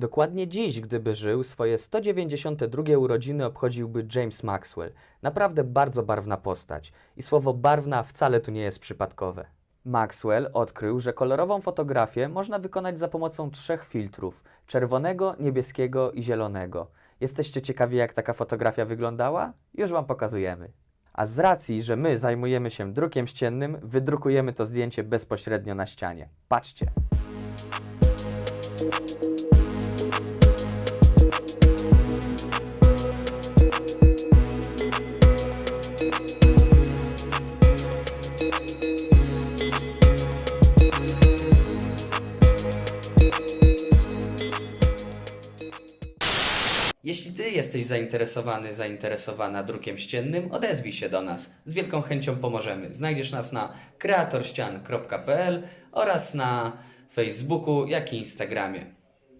Dokładnie dziś, gdyby żył, swoje 192 urodziny obchodziłby James Maxwell. Naprawdę bardzo barwna postać. I słowo barwna wcale tu nie jest przypadkowe. Maxwell odkrył, że kolorową fotografię można wykonać za pomocą trzech filtrów: czerwonego, niebieskiego i zielonego. Jesteście ciekawi, jak taka fotografia wyglądała? Już Wam pokazujemy. A z racji, że my zajmujemy się drukiem ściennym, wydrukujemy to zdjęcie bezpośrednio na ścianie. Patrzcie. Jeśli Ty jesteś zainteresowany, zainteresowana drukiem ściennym, odezwij się do nas. Z wielką chęcią pomożemy. Znajdziesz nas na kreatorścian.pl oraz na Facebooku, jak i Instagramie.